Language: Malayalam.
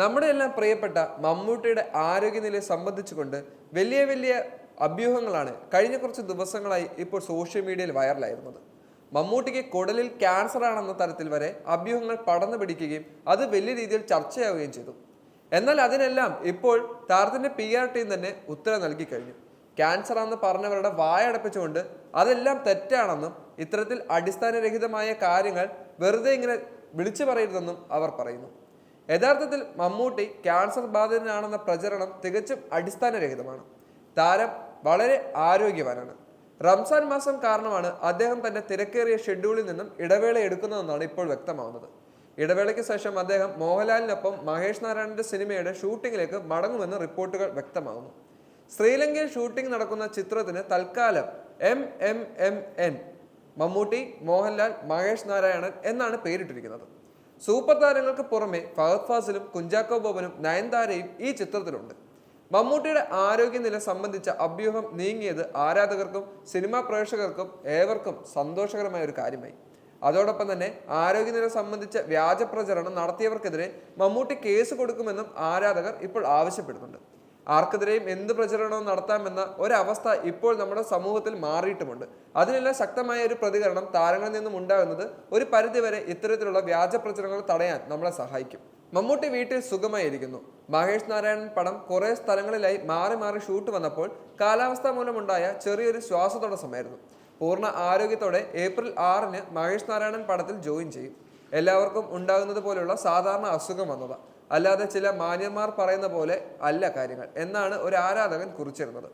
നമ്മുടെ എല്ലാം പ്രിയപ്പെട്ട മമ്മൂട്ടിയുടെ ആരോഗ്യനിലയെ സംബന്ധിച്ചുകൊണ്ട് വലിയ വലിയ അഭ്യൂഹങ്ങളാണ് കഴിഞ്ഞ കുറച്ച് ദിവസങ്ങളായി ഇപ്പോൾ സോഷ്യൽ മീഡിയയിൽ വൈറലായിരുന്നത്. മമ്മൂട്ടിക്ക് കുടലിൽ ക്യാൻസർ ആണെന്ന തരത്തിൽ വരെ അഭ്യൂഹങ്ങൾ പടർന്നു പിടിക്കുകയും അത് വലിയ രീതിയിൽ ചർച്ചയാവുകയും ചെയ്തു. എന്നാൽ അതിനെല്ലാം ഇപ്പോൾ താരത്തിന്റെ പി ആർ ടീം തന്നെ ഉത്തരം നൽകി കഴിഞ്ഞു. ക്യാൻസർ ആണെന്ന് പറഞ്ഞവരുടെ വായടപ്പിച്ചുകൊണ്ട് അതെല്ലാം തെറ്റാണെന്നും ഇത്തരത്തിൽ അടിസ്ഥാനരഹിതമായ കാര്യങ്ങൾ വെറുതെ ഇങ്ങനെ വിളിച്ചു പറയരുതെന്നും അവർ പറയുന്നു. യഥാർത്ഥത്തിൽ മമ്മൂട്ടി ക്യാൻസർ ബാധിതനാണെന്ന പ്രചരണം തികച്ചും അടിസ്ഥാനരഹിതമാണ്. താരം വളരെ ആരോഗ്യവാനാണ്. റംസാൻ മാസം കാരണമാണ് അദ്ദേഹം തന്റെ തിരക്കേറിയ ഷെഡ്യൂളിൽ നിന്നും ഇടവേള എടുക്കുന്നതെന്നാണ് ഇപ്പോൾ വ്യക്തമാവുന്നത്. ഇടവേളയ്ക്ക് ശേഷം അദ്ദേഹം മോഹൻലാലിനൊപ്പം മഹേഷ് നാരായണന്റെ സിനിമയുടെ ഷൂട്ടിങ്ങിലേക്ക് മടങ്ങുമെന്ന് റിപ്പോർട്ടുകൾ വ്യക്തമാകുന്നു ശ്രീലങ്കയിൽ ഷൂട്ടിംഗ് നടക്കുന്ന ചിത്രത്തിന് തൽക്കാലം M M M N Mammootty Mohanlal Mahesh Narayanan എന്നാണ് പേരിട്ടിരിക്കുന്നത്. സൂപ്പർ താരങ്ങൾക്ക് പുറമെ ഫഹദ് ഫാസിലും കുഞ്ചാക്കോ ബോബനും നയൻതാരയും ഈ ചിത്രത്തിലുണ്ട്. മമ്മൂട്ടിയുടെ ആരോഗ്യനില സംബന്ധിച്ച അഭ്യൂഹം നീങ്ങിയത് ആരാധകർക്കും സിനിമാ പ്രേക്ഷകർക്കും ഏവർക്കും സന്തോഷകരമായ ഒരു കാര്യമായി. അതോടൊപ്പം തന്നെ ആരോഗ്യനില സംബന്ധിച്ച വ്യാജ പ്രചരണം നടത്തിയവർക്കെതിരെ മമ്മൂട്ടി കേസ് കൊടുക്കുമെന്നും ആരാധകർ ഇപ്പോൾ ആവശ്യപ്പെടുന്നുണ്ട്. ആർക്കെതിരെയും എന്ത് പ്രചരണവും നടത്താമെന്ന ഒരവസ്ഥ ഇപ്പോൾ നമ്മുടെ സമൂഹത്തിൽ മാറിയിട്ടുമുണ്ട്. അതിനെല്ലാം ശക്തമായ ഒരു പ്രതികരണം താരങ്ങളിൽ നിന്നും ഉണ്ടാകുന്നത് ഒരു പരിധിവരെ ഇത്തരത്തിലുള്ള വ്യാജ പ്രചരണങ്ങൾ തടയാൻ നമ്മളെ സഹായിക്കും. മമ്മൂട്ടി വീട്ടിൽ സുഖമായിരിക്കുന്നു. മഹേഷ് നാരായണൻ പടം കുറേ സ്ഥലങ്ങളിലായി മാറി മാറി ഷൂട്ട് വന്നപ്പോൾ കാലാവസ്ഥ മൂലമുണ്ടായ ചെറിയൊരു ശ്വാസതടസ്സമായിരുന്നു. പൂർണ ആരോഗ്യത്തോടെ ഏപ്രിൽ ആറിന് മഹേഷ് നാരായണൻ പടത്തിൽ ജോയിൻ ചെയ്യും. എല്ലാവർക്കും ഉണ്ടാകുന്നത് പോലെയുള്ള സാധാരണ അസുഖം വന്നതാ. അല്ലാതെ ചില മാന്യന്മാർ പറയുന്ന പോലെ അല്ല കാര്യങ്ങൾ. എന്നാണ് ഒരു ആരാധകൻ കുറിച്ചിരുന്നത്.